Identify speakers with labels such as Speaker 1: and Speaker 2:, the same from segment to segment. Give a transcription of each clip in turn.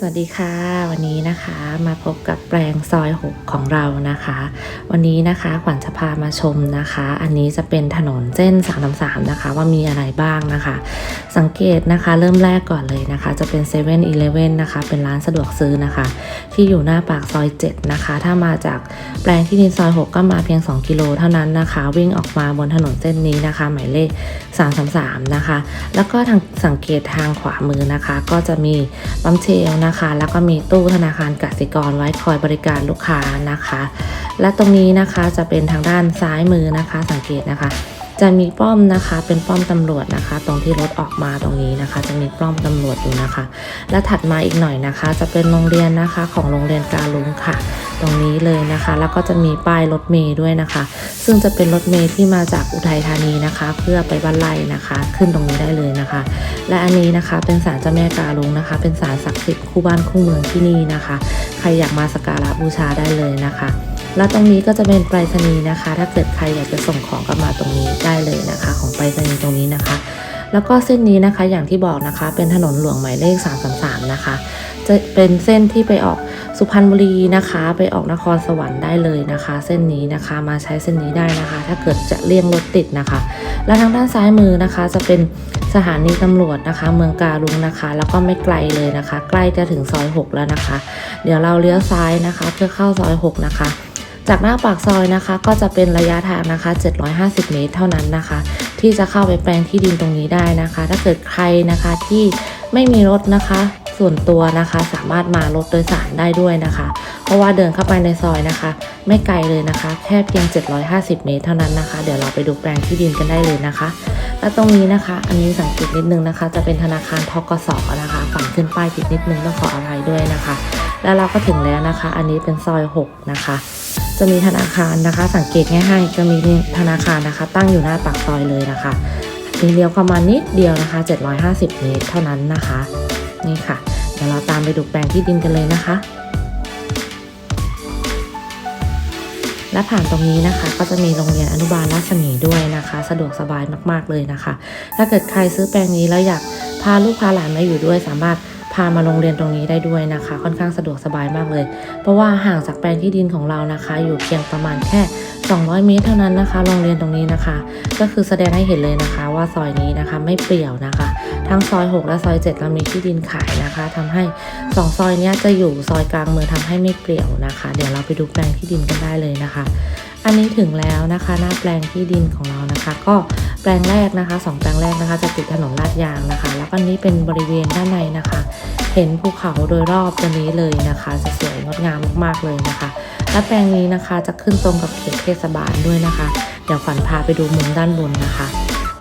Speaker 1: สวัสดีค่ะ วันนี้นะคะมาพบกับแปลงซอย 6 ของเรานะคะ วันนี้นะคะขวัญจะพามาชมนะคะ อันนี้จะเป็นถนนเส้น333นะคะ ว่ามีอะไรบ้างนะคะ สังเกตนะคะเริ่มแรกก่อนเลยนะคะ จะเป็น7 e เ e ่ e อนะคะ เป็นร้านสะดวกซื้อนะคะ ที่อยู่หน้าปากซอย 7 นะคะ ถ้ามาจากแปลงที่ดินซอย 6 ก็มาเพียง 2 กิโลเท่านั้นนะคะ วิ่งออกมาบนถนนเส้นนี้นะคะ หมายเลข 333 นะคะ แล้วก็ทางสังเกตทางขวามือนะคะ ก็จะมีปั๊มเชลนะคะ แล้วก็มีตู้ธนาคารกสิกรไว้คอยบริการลูกค้านะคะ และตรงนี้นะคะจะเป็นทางด้านซ้ายมือนะคะสังเกตนะคะ จะมีป้อมนะคะ เป็นป้อมตำรวจนะคะ ตรงที่รถออกมาตรงนี้นะคะ จะมีป้อมตำรวจอยู่นะคะ และถัดมาอีกหน่อยนะคะ จะเป็นโรงเรียนนะคะของโรงเรียนกาลุงค่ะ ตรงนี้เลยนะคะ แล้วก็จะมีป้ายรถเมย์ด้วยนะคะ ซึ่งจะเป็นรถเมย์ที่มาจากอุทัยธานีนะคะ เพื่อไปบ้านไร่นะคะ ขึ้นตรงนี้ได้เลยนะคะ และอันนี้นะคะเป็นศาลเจ้าแม่กาลุงนะคะ เป็นศาลศักดิ์สิทธิ์คู่บ้านคู่เมืองที่นี่นะคะ ใครอยากมาสักการะบูชาได้เลยนะคะ แล้วตรงนี้ก็จะเป็นไปรษณีย์นะคะ ถ้าเกิดใครอยากจะส่งของก็มาตรงนี้ได้เลยนะคะ ของไปรษณีย์ตรงนี้นะคะ แล้วก็เส้นนี้นะคะอย่างที่บอกนะคะ เป็นถนนหลวงหมายเลข 333 นะคะ จะเป็นเส้นที่ไปออกสุพรรณบุรีนะคะ ไปออกนครสวรรค์ได้เลยนะคะ เส้นนี้นะคะมาใช้เส้นนี้ได้นะคะ ถ้าเกิดจะเลี่ยงรถติดนะคะ และทางด้านซ้ายมือนะคะ จะเป็นสถานีตำรวจนะคะ เมืองการุงนะคะ แล้วก็ไม่ไกลเลยนะคะ ใกล้จะถึงซอย 6 แล้วนะคะ เดี๋ยวเราเลี้ยวซ้ายนะคะ เพื่อเข้าซอย 6 นะคะ จากหน้าปากซอยนะคะ ก็จะเป็นระยะทางนะคะ 750 เมตรเท่านั้นนะคะ ที่จะเข้าไปแปลงที่ดินตรงนี้ได้นะคะ ถ้าเกิดใครนะคะที่ไม่มีรถนะคะ ส่วนตัวนะคะสามารถมารถโดยสารได้ด้วยนะคะ เพราะว่าเดินเข้าไปในซอยนะคะ ไม่ไกลเลยนะคะ แค่เพียง 750 เมตรเท่านั้นนะคะ เดี๋ยวเราไปดูแปลงที่ดินกันได้เลยนะคะและตรงนี้นะคะ อันนี้สังเกตนิดนึงนะคะ จะเป็นธนาคารทกสนะคะ ฝังขึ้นป้ายผิดนิดนึงต้องขออภัยด้วยนะคะ แล้วเราก็ถึงแล้วนะคะ อันนี้เป็นซอย 6 นะคะ จะมีธนาคารนะคะ สังเกตง่ายๆจะมีธนาคารนะคะ ตั้งอยู่หน้าปากซอยเลยนะคะมีเลี้ยวเข้ามานิดเดียวนะคะ 750 เมตรเท่านั้นนะคะ นี่ค่ะ เดี๋ยวเราตามไปดูแปลงที่ดินกันเลยนะคะ และผ่านตรงนี้นะคะ ก็จะมีโรงเรียนอนุบาลราชมีด้วยนะคะ สะดวกสบายมากๆเลยนะคะ ถ้าเกิดใครซื้อแปลงนี้แล้วอยากพาลูกพาหลานมาอยู่ด้วยสามารถ พามาโรงเรียนตรงนี้ได้ด้วยนะคะ ค่อนข้างสะดวกสบายมากเลย เพราะว่าห่างจากแปลงที่ดินของเรานะคะ อยู่เพียงประมาณแค่ 200 เมตรเท่านั้นนะคะ โรงเรียนตรงนี้นะคะ ก็คือแสดงให้เห็นเลยนะคะ ว่าซอยนี้นะคะไม่เปลี่ยวนะคะ ทั้งซอย 6 และซอย 7 เรามีที่ดินขายนะคะทำให้ 2 ซอยนี้จะอยู่ซอยกลางเมืองทำให้ไม่เปลี่ยวนะคะ เดี๋ยวเราไปดูแปลงที่ดินกันได้เลยนะคะ อันนี้ถึงแล้วนะคะ หน้าแปลงที่ดินของเรานะคะ ก็ แปลงแรกนะคะสองแปลงแรกนะคะ จะติดถนนลาดยางนะคะ แล้วก็นนี้เป็นบริเวณด้านในนะคะ เห็นภูเขาโดยรอบตัวนี้เลยนะคะ จะสวยงดงามมากๆเลยนะคะ และแปลงนี้นะคะจะขึ้นตรงกับเขตเทศบาลด้วยนะคะ เดี๋ยวขวัญพาไปดูมุมด้านบนนะคะ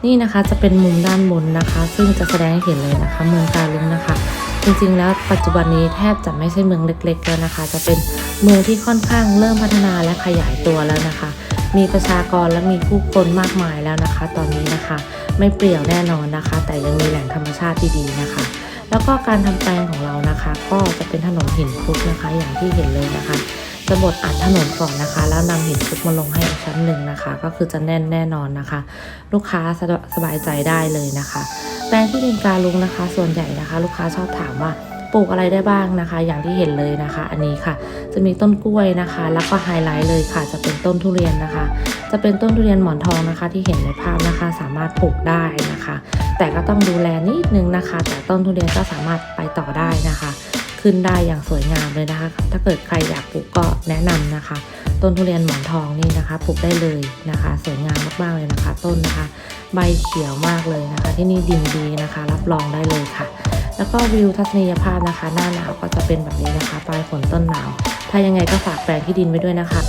Speaker 1: นี่นะคะจะเป็นมุมด้านบนนะคะ ซึ่งจะแสดงให้เห็นเลยนะคะ เมืองกาลุงนะคะ จริงๆแล้วปัจจุบันนี้แทบจะไม่ใช่เมืองเล็กๆแล้วนะคะ จะเป็นเมืองที่ค่อนข้างเริ่มพัฒนาและขยายตัวแล้วนะคะ มีประชากรและมีผู้คนมากมายแล้วนะคะ ตอนนี้นะคะ ไม่เปลี่ยวแน่นอนนะคะ แต่ยังมีแหล่งธรรมชาติดีๆนะคะ แล้วก็การทำแปลงของเรานะคะ ก็จะเป็นถนนหินคลุกนะคะ อย่างที่เห็นเลยนะคะจะบดอัดถนนก่อนนะคะ แล้วนำหินคลุกมาลงให้อีกชั้นหนึ่งนะคะ ก็คือจะแน่นแน่นอนนะคะ ลูกค้าสสบายใจได้เลยนะคะ แปลงที่ดินการลุงนะคะ ส่วนใหญ่นะคะ ลูกค้าชอบถามว่า ลูกอะไรได้บ้างนะคะ อย่างที่เห็นเลยนะคะ อันนี้ค่ะ จะมีต้นกล้วยนะคะ แล้วก็ไฮไลท์เลยค่ะ จะเป็นต้นทุเรียนนะคะ จะเป็นต้นทุเรียนหมอนทองนะคะ ที่เห็นในภาพนะคะ สามารถปลูกได้นะคะ แต่ก็ต้องดูแลนิดนึงนะคะ แต่ต้นทุเรียนก็สามารถไปต่อได้นะคะ ขึ้นได้อย่างสวยงามเลยนะคะ ถ้าเกิดใครอยากปลูกก็แนะนำนะคะ ต้นทุเรียนหมอนทองนี่นะคะปลูกได้เลยนะคะ สวยงามมากๆเลยนะคะ ต้นนะคะ ใบเขียวมากเลยนะคะ ที่นี่ดินดีนะคะ รับรองได้เลยค่ะ แล้วก็วิวทัศนียภาพนะคะ หน้าหนาวก็จะเป็นแบบนี้นะคะปลายฝนต้นหนาว ถ้ายังไงก็ฝากแปลงที่ดินไว้ด้วยนะคะ